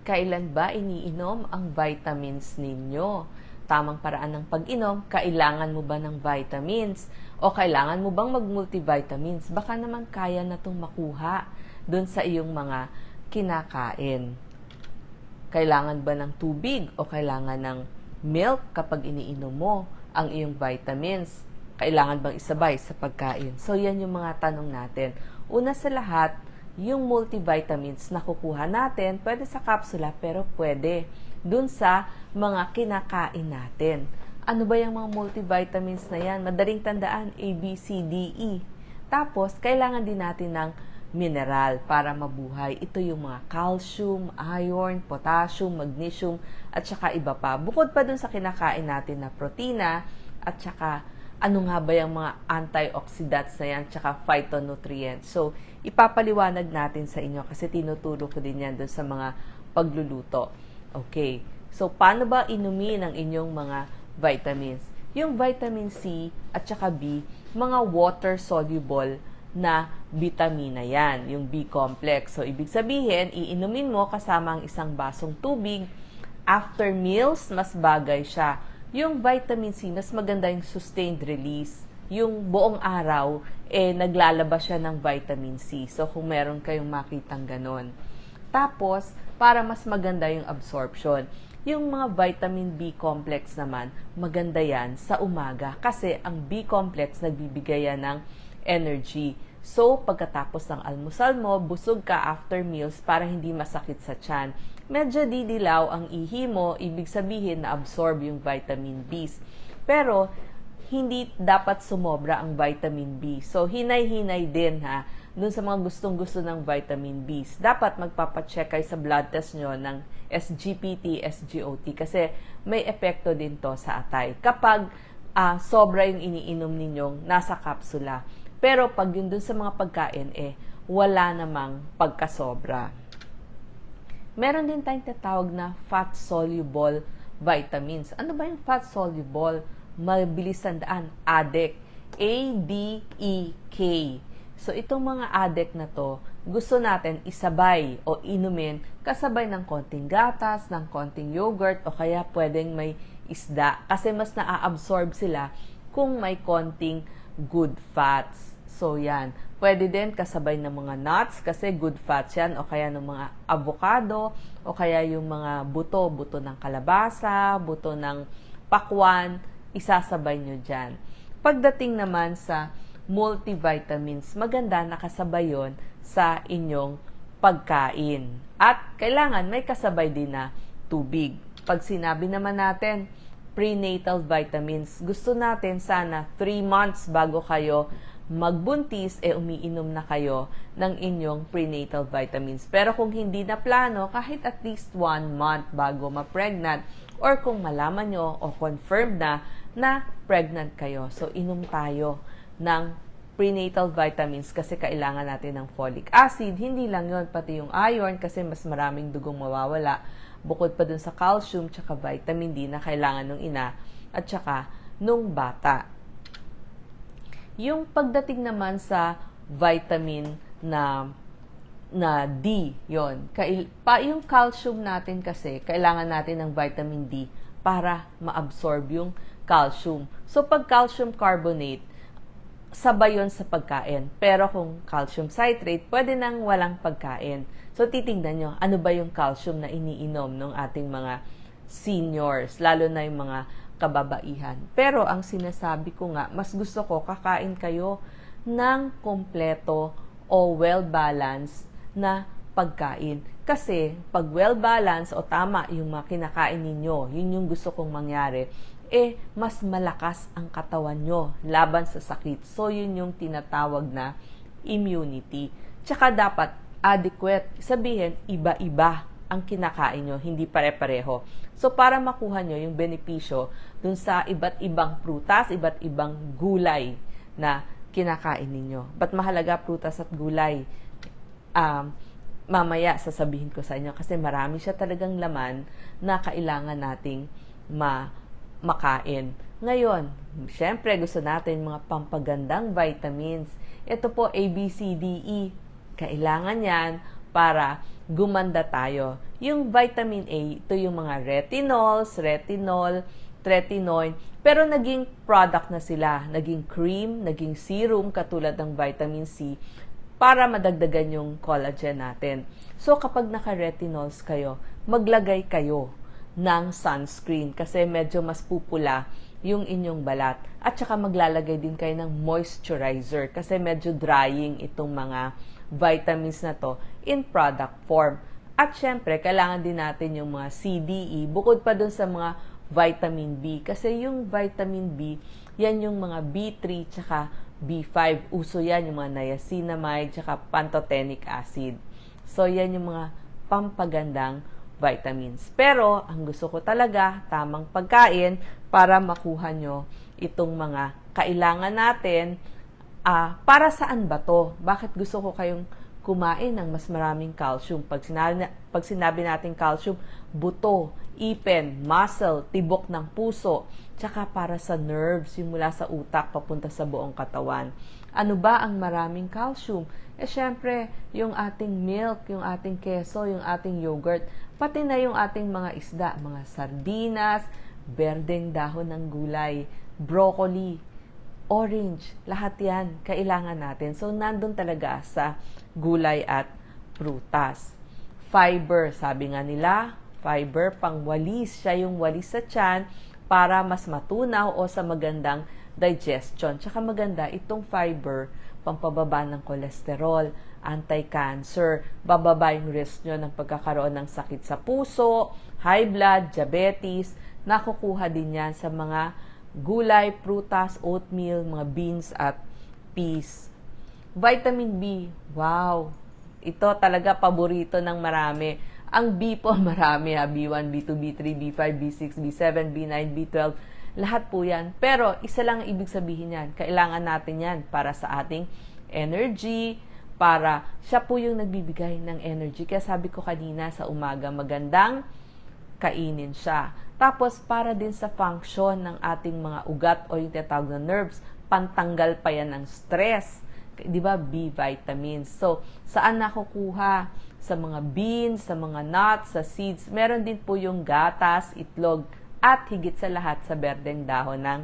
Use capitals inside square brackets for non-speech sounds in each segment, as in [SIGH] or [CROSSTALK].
Kailan ba iniinom ang vitamins ninyo? Tamang paraan ng pag-inom, kailangan mo ba ng vitamins? O kailangan mo bang mag-multivitamins? Baka naman kaya na itong makuha doon sa iyong mga kinakain. Kailangan ba ng tubig o kailangan ng milk kapag iniinom mo ang iyong vitamins? Kailangan bang isabay sa pagkain? So, yan yung mga tanong natin. Una sa lahat, yung multivitamins na kukuha natin, pwede sa kapsula, pero pwede dun sa mga kinakain natin. Ano ba yung mga multivitamins na yan? Madaling tandaan, A, B, C, D, E. Tapos, kailangan din natin ng mineral para mabuhay. Ito yung mga calcium, iron, potassium, magnesium, at saka iba pa. Bukod pa dun sa kinakain natin na protina, at saka ano nga ba yung mga antioxidants na yan, tsaka phytonutrients. So, ipapaliwanag natin sa inyo kasi tinuturo ko din yan dun sa mga pagluluto. Okay. So, paano ba inumin ang inyong mga vitamins? Yung vitamin C at saka B, mga water-soluble na vitamina yan, yung B-complex. So, ibig sabihin, iinumin mo kasama ang isang basong tubig. After meals, mas bagay siya yung vitamin C, mas maganda yung sustained release. Yung buong araw, eh, naglalabas siya ng vitamin C. So, kung meron kayong makitang ganon. Tapos, para mas maganda yung absorption. Yung mga vitamin B complex naman, maganda yan sa umaga kasi ang B complex nagbibigay yan ng energy. So, pagkatapos ng almusal mo, busog ka after meals para hindi masakit sa tiyan. Medyo didilaw ang ihi mo, ibig sabihin na absorb yung vitamin B. Pero, hindi dapat sumobra ang vitamin B. So, hinay-hinay din ha, dun sa mga gustong-gusto ng vitamin B. Dapat magpapacheck kayo sa blood test nyo ng SGPT, SGOT kasi may epekto din to sa atay. Kapag uh, sobra yung iniinom ninyong nasa kapsula. Pero pag yun dun sa mga pagkain, eh, wala namang pagkasobra. Meron din tayong tatawag na fat-soluble vitamins. Ano ba yung fat-soluble? Mabilis tandaan, ADEK. A-D-E-K. So, itong mga ADEK na to, gusto natin isabay o inumin kasabay ng konting gatas, ng konting yogurt, o kaya pwedeng may isda. Kasi mas naa-absorb sila kung may konting good fats. So, yan. Pwede din kasabay ng mga nuts kasi good fats yan o kaya ng mga avocado o kaya yung mga buto, buto ng kalabasa, buto ng pakwan, isasabay nyo dyan. Pagdating naman sa multivitamins, maganda nakasabay yon sa inyong pagkain. At kailangan may kasabay din na tubig. Pag sinabi naman natin, prenatal vitamins, gusto natin sana 3 months bago kayo magbuntis, eh umiinom na kayo ng inyong prenatal vitamins. Pero kung hindi na plano, kahit at least one month bago ma-pregnant, or kung malaman nyo o confirmed na na pregnant kayo. So, inom tayo ng prenatal vitamins kasi kailangan natin ng folic acid. Hindi lang yon pati yung iron kasi mas maraming dugong mawawala. Bukod pa dun sa calcium tsaka vitamin D na kailangan ng ina at tsaka nung bata. Yung pagdating naman sa vitamin na na D, yon. Kail, pa yung calcium natin kasi kailangan natin ng vitamin D para ma-absorb yung calcium. So pag calcium carbonate, sabay yon sa pagkain. Pero kung calcium citrate, pwede nang walang pagkain. So titingnan nyo, ano ba yung calcium na iniinom ng ating mga seniors, lalo na yung mga kababaihan. Pero ang sinasabi ko nga, mas gusto ko kakain kayo ng kompleto o well-balanced na pagkain. Kasi pag well-balanced o tama yung mga kinakain ninyo, yun yung gusto kong mangyari, eh mas malakas ang katawan nyo laban sa sakit. So yun yung tinatawag na immunity. Tsaka dapat adequate. Sabihin, iba-iba ang kinakain nyo, hindi pare-pareho. So, para makuha nyo yung benepisyo dun sa iba't ibang prutas, iba't ibang gulay na kinakain ninyo. Ba't mahalaga prutas at gulay? Um, mamaya sasabihin ko sa inyo kasi marami siya talagang laman na kailangan nating ma makain. Ngayon, syempre gusto natin mga pampagandang vitamins. Ito po A, B, C, D, E. Kailangan yan para gumanda tayo. Yung vitamin A, ito yung mga retinols, retinol, tretinoin, pero naging product na sila, naging cream, naging serum katulad ng vitamin C para madagdagan yung collagen natin. So kapag naka-retinols kayo, maglagay kayo ng sunscreen kasi medyo mas pupula yung inyong balat. At saka maglalagay din kayo ng moisturizer kasi medyo drying itong mga vitamins na to in product form. At syempre, kailangan din natin yung mga CDE bukod pa dun sa mga vitamin B. Kasi yung vitamin B, yan yung mga B3 tsaka B5. Uso yan yung mga niacinamide tsaka pantothenic acid. So, yan yung mga pampagandang vitamins. Pero, ang gusto ko talaga, tamang pagkain para makuha nyo itong mga kailangan natin. Ah, para saan ba to? Bakit gusto ko kayong kumain ng mas maraming calcium? Pag sinabi, pag sinabi natin calcium, buto, ipin, muscle, tibok ng puso, tsaka para sa nerves, yung mula sa utak papunta sa buong katawan. Ano ba ang maraming calcium? Eh syempre, yung ating milk, yung ating keso, yung ating yogurt, pati na yung ating mga isda, mga sardinas, berdeng dahon ng gulay, broccoli, orange, lahat yan kailangan natin. So, nandun talaga sa gulay at prutas. Fiber, sabi nga nila, fiber pang walis. Siya yung walis sa tiyan para mas matunaw o sa magandang digestion. Tsaka maganda itong fiber pampababa ng kolesterol, anti-cancer, bababa yung risk nyo ng pagkakaroon ng sakit sa puso, high blood, diabetes, nakukuha din yan sa mga gulay, prutas, oatmeal, mga beans at peas. Vitamin B, wow! Ito talaga paborito ng marami. Ang B po [LAUGHS] marami ha, B1, B2, B3, B5, B6, B7, B9, B12, lahat po yan. Pero isa lang ang ibig sabihin yan. Kailangan natin yan para sa ating energy, para siya po yung nagbibigay ng energy. Kaya sabi ko kanina sa umaga, magandang kainin siya. Tapos, para din sa function ng ating mga ugat o yung tinatawag na nerves, pantanggal pa yan ng stress. Di ba? B vitamins. So, saan nakukuha? Sa mga beans, sa mga nuts, sa seeds. Meron din po yung gatas, itlog, at higit sa lahat sa berdeng dahon ng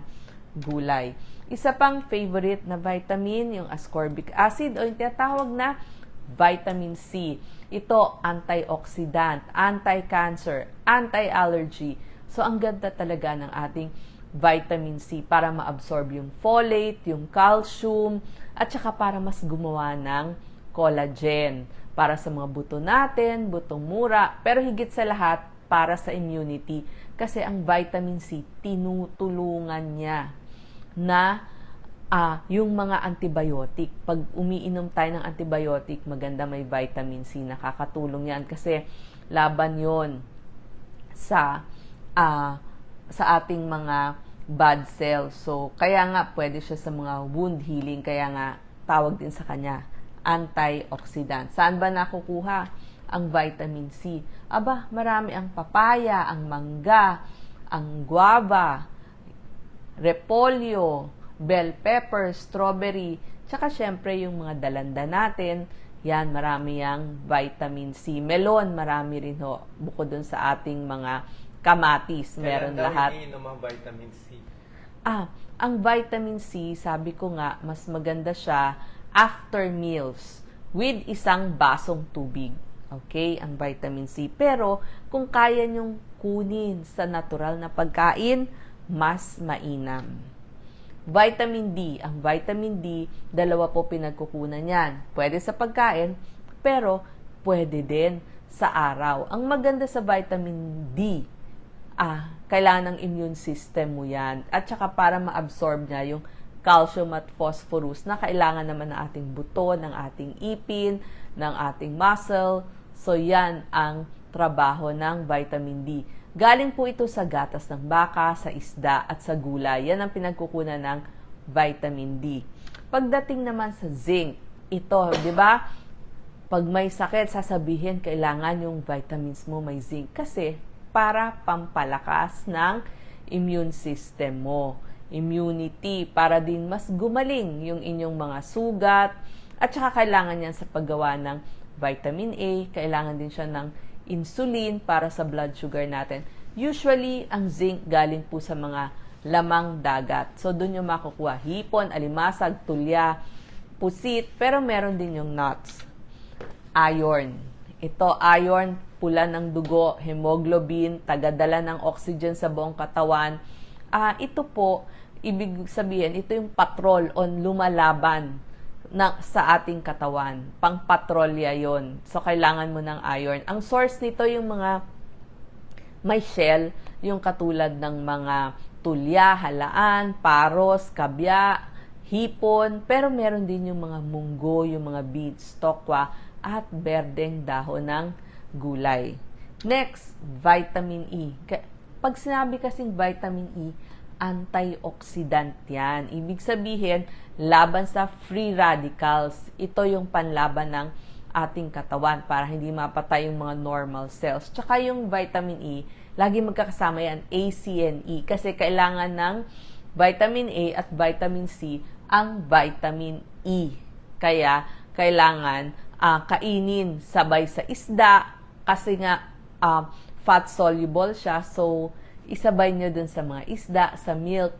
gulay. Isa pang favorite na vitamin, yung ascorbic acid o yung tinatawag na vitamin C. Ito, antioxidant, anti-cancer, anti-allergy. So, ang ganda talaga ng ating vitamin C para ma-absorb yung folate, yung calcium, at saka para mas gumawa ng collagen para sa mga buto natin, butong mura, pero higit sa lahat para sa immunity. Kasi ang vitamin C, tinutulungan niya na ah, yung mga antibiotic. Pag umiinom tayo ng antibiotic, maganda may vitamin C. Nakakatulong yan kasi laban yon sa ah, sa ating mga bad cells. So, kaya nga pwede siya sa mga wound healing. Kaya nga tawag din sa kanya antioxidant. Saan ba nakukuha ang vitamin C? Aba, marami ang papaya, ang mangga, ang guava, repolyo, bell pepper, strawberry, tsaka syempre yung mga dalanda natin, yan, marami yang vitamin C. Melon, marami rin ho. Bukod dun sa ating mga kamatis, meron Kailan daw lahat. iniinom ang vitamin C? Ah, ang vitamin C, sabi ko nga, mas maganda siya after meals with isang basong tubig. Okay, ang vitamin C. Pero, kung kaya nyong kunin sa natural na pagkain, mas mainam. Vitamin D. Ang vitamin D, dalawa po pinagkukunan yan. Pwede sa pagkain, pero pwede din sa araw. Ang maganda sa vitamin D, ah, kailangan ng immune system mo yan. At saka para ma-absorb niya yung calcium at phosphorus na kailangan naman ng ating buto, ng ating ipin, ng ating muscle. So yan ang trabaho ng vitamin D. Galing po ito sa gatas ng baka, sa isda at sa gulay. Yan ang pinagkukunan ng vitamin D. Pagdating naman sa zinc, ito, di ba? Pag may sakit, sasabihin kailangan yung vitamins mo may zinc kasi para pampalakas ng immune system mo. Immunity, para din mas gumaling yung inyong mga sugat at saka kailangan yan sa paggawa ng vitamin A, kailangan din siya ng insulin para sa blood sugar natin. Usually, ang zinc galing po sa mga lamang dagat. So, doon yung makukuha. Hipon, alimasag, tulya, pusit, pero meron din yung nuts. Iron. Ito, iron, pula ng dugo, hemoglobin, tagadala ng oxygen sa buong katawan. Ah, ito po, ibig sabihin, ito yung patrol on lumalaban na, sa ating katawan. Pang-patrolya yon So, kailangan mo ng iron. Ang source nito yung mga may shell, yung katulad ng mga tulya, halaan, paros, kabya, hipon, pero meron din yung mga munggo, yung mga beets, tokwa, at berdeng dahon ng gulay. Next, vitamin E. Pag sinabi kasing vitamin E, antioxidant yan. Ibig sabihin, laban sa free radicals. Ito yung panlaban ng ating katawan para hindi mapatay yung mga normal cells. Tsaka yung vitamin E, lagi magkakasama yan, A, C, and E. Kasi kailangan ng vitamin A at vitamin C ang vitamin E. Kaya, kailangan ah, kainin sabay sa isda kasi nga ah, fat soluble siya. So, isabay nyo dun sa mga isda, sa milk,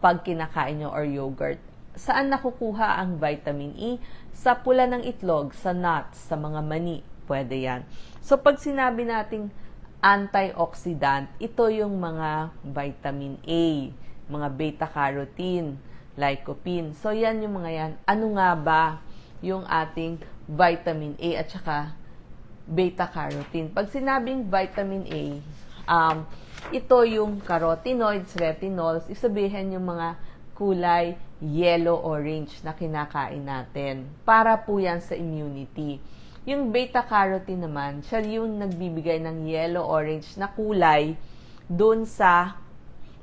pag kinakain nyo or yogurt. Saan nakukuha ang vitamin E? Sa pula ng itlog, sa nuts, sa mga mani. Pwede yan. So, pag sinabi nating antioxidant, ito yung mga vitamin A, mga beta-carotene, lycopene. So, yan yung mga yan. Ano nga ba yung ating vitamin A at saka beta-carotene? Pag sinabing vitamin A, um, ito yung carotenoids, retinols, isabihin yung mga kulay yellow-orange na kinakain natin. Para po yan sa immunity. Yung beta-carotene naman, siya yung nagbibigay ng yellow-orange na kulay doon sa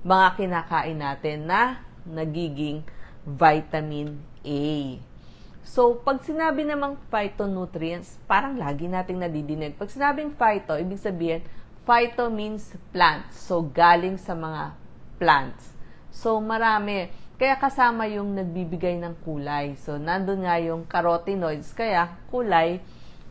mga kinakain natin na nagiging vitamin A. So, pag sinabi namang phytonutrients, parang lagi nating nadidinig. Pag sinabing phyto, ibig sabihin, phyto means plants. So, galing sa mga plants. So, marami. Kaya kasama yung nagbibigay ng kulay. So, nandun nga yung carotenoids, kaya kulay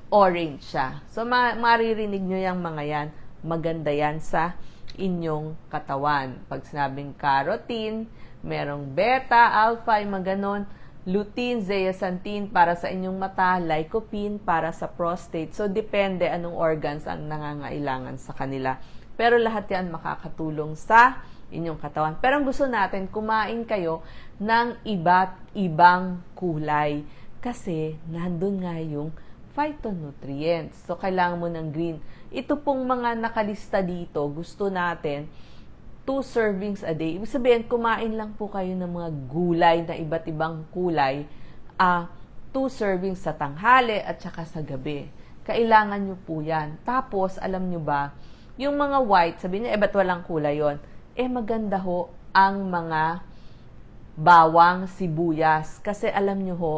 orange siya. So, ma- maririnig nyo yung mga yan. Maganda yan sa inyong katawan. Pag sinabing carotene, merong beta, alpha, yung mga ganon. Lutein, zeaxanthin para sa inyong mata, lycopene para sa prostate. So, depende anong organs ang nangangailangan sa kanila. Pero lahat yan makakatulong sa inyong katawan. Pero ang gusto natin, kumain kayo ng iba't ibang kulay. Kasi, nandun nga yung phytonutrients. So, kailangan mo ng green. Ito pong mga nakalista dito, gusto natin, two servings a day. Ibig sabihin, kumain lang po kayo ng mga gulay na iba't ibang kulay, ah, two servings sa tanghali at saka sa gabi. Kailangan nyo po yan. Tapos, alam nyo ba, yung mga white, sabihin nyo, eh, ba't walang kulay yon Eh, maganda ho ang mga bawang sibuyas. Kasi alam nyo ho,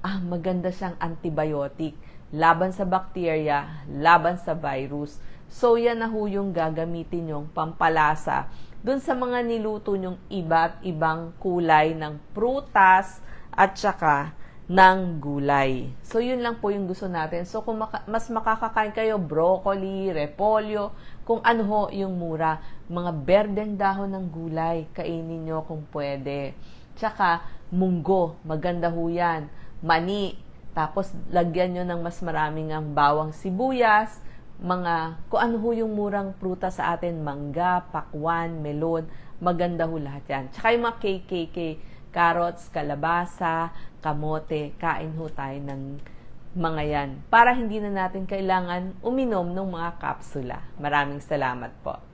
ah, maganda siyang antibiotic. Laban sa bacteria, laban sa virus. So, yan na ho yung gagamitin yung pampalasa dun sa mga niluto nyong iba't ibang kulay ng prutas at saka ng gulay. So, yun lang po yung gusto natin. So, kung maka- mas makakakain kayo, broccoli, repolyo, kung ano ho yung mura, mga berdeng dahon ng gulay, kainin nyo kung pwede. Tsaka, munggo, maganda ho yan. Mani, tapos lagyan nyo ng mas maraming ang bawang sibuyas, mga, kung ano ho yung murang pruta sa atin, mangga, pakwan, melon, maganda ho lahat yan. Tsaka yung mga KKK, carrots, kalabasa, kamote, kain ho tayo ng mga yan. Para hindi na natin kailangan uminom ng mga kapsula. Maraming salamat po.